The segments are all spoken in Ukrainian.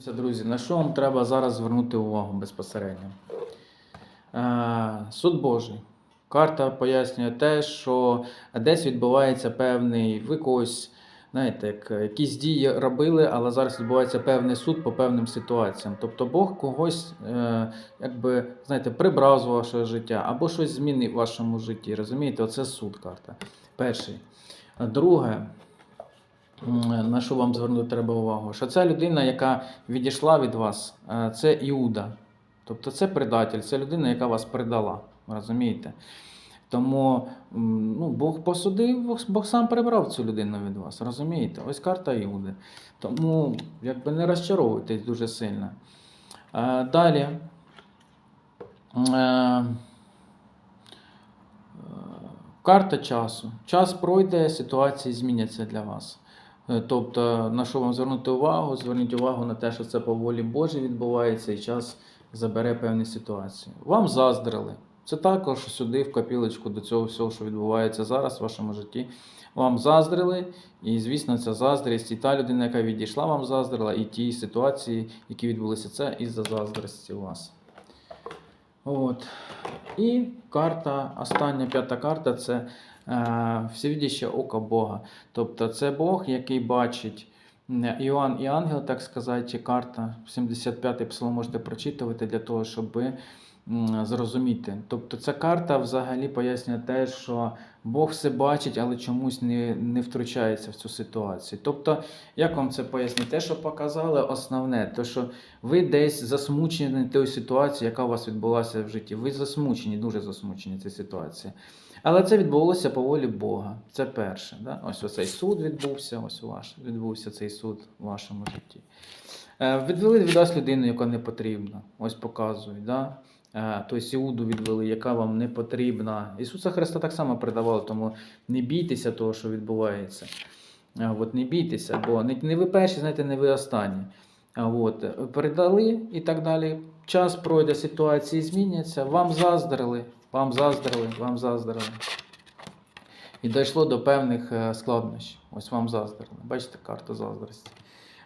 Друзі, на що вам треба зараз звернути увагу безпосередньо? Е, Суд Божий. Карта пояснює те, що десь відбувається певний, ви когось, знаєте, як якісь дії робили, але зараз відбувається певний суд по певним ситуаціям. Тобто Бог когось, е, якби, знаєте, прибрав з вашого життя або щось змінив в вашому житті. Розумієте, оце суд карта. Перший. Друге, на що вам звернути треба увагу? Що ця людина, яка відійшла від вас, е, це Іуда. Тобто це предатель, це людина, яка вас предала. Розумієте? Тому ну, Бог посудив, Бог, сам прибрав цю людину від вас. Розумієте? Ось карта Іуди. Тому якби не розчаровуйтесь дуже сильно. Е, Далі. Е, Карта часу. Час пройде, ситуації зміняться для вас. Е, Тобто, на що вам звернути увагу? Зверніть увагу на те, що це по волі Божій відбувається, і час забере певні ситуації. Вам заздрили. Це також сюди, в копілочку до цього всього, що відбувається зараз в вашому житті. Вам заздрили, і, звісно, ця заздрість, і та людина, яка відійшла, вам заздрила, і ті ситуації, які відбулися, це із-за заздрості вас. От. І карта, остання п'ята карта це е, всевидяще око Бога. Тобто це Бог, який бачить е, Іоанн і ангел, так сказати, карта 75-й псалом можете прочитувати для того, щоб зрозуміти. Тобто ця карта взагалі пояснює те, що Бог все бачить, але чомусь не, не втручається в цю ситуацію. Тобто, як вам це пояснити? Те, що показали, основне, то що ви десь засмучені тою ситуацією, яка у вас відбулася в житті. Ви засмучені, дуже засмучені цією ситуацією. Але це відбулося по волі Бога. Це перше. Да? Ось оцей суд відбувся, ось ваш, відбувся цей суд у вашому житті. Е, Відвели від вас людину, яка не потрібна. Ось показують. Да? Е, Тобто Іуду відвели, яка вам не потрібна. Ісуса Христа так само передавали, тому не бійтеся того, що відбувається. Е, От не бійтеся, бо не, ви перші, знаєте, не ви останні. От, е, передали і так далі. Час пройде, ситуації зміняться. Вам заздрили, вам заздрили, вам заздрили. І дійшло до певних складнощів. Ось вам заздрили. Бачите, карта заздрості.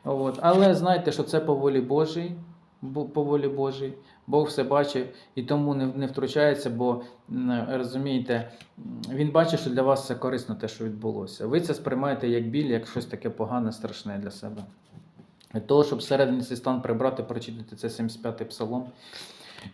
От. Але знайте, що це по волі Божій. По волі Божій. Бог все бачив і тому не, не втручається, бо розумієте, він бачить, що для вас це корисно, те, що відбулося. Ви це сприймаєте як біль, як щось таке погане, страшне для себе. Для того, щоб всередині цей стан прибрати, прочитати це 75-й псалом.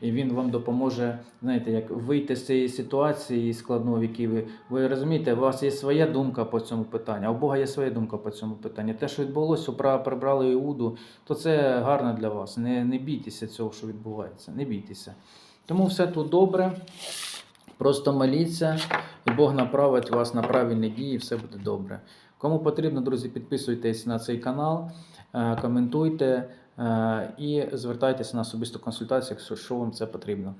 І він вам допоможе, знаєте, як вийти з цієї ситуації складної, в якій ви. Ви розумієте, у вас є своя думка по цьому питанню, а у Бога є своя думка по цьому питанню. Те, що відбулося, прибрали Іуду, то це гарно для вас. Не, не бійтеся цього, що відбувається. Не бійтеся. Тому все тут добре. Просто моліться, і Бог направить вас на правильні дії, і все буде добре. Кому потрібно, друзі, підписуйтесь на цей канал, е, коментуйте і звертайтеся на особисту консультацію, якщо що вам це потрібно.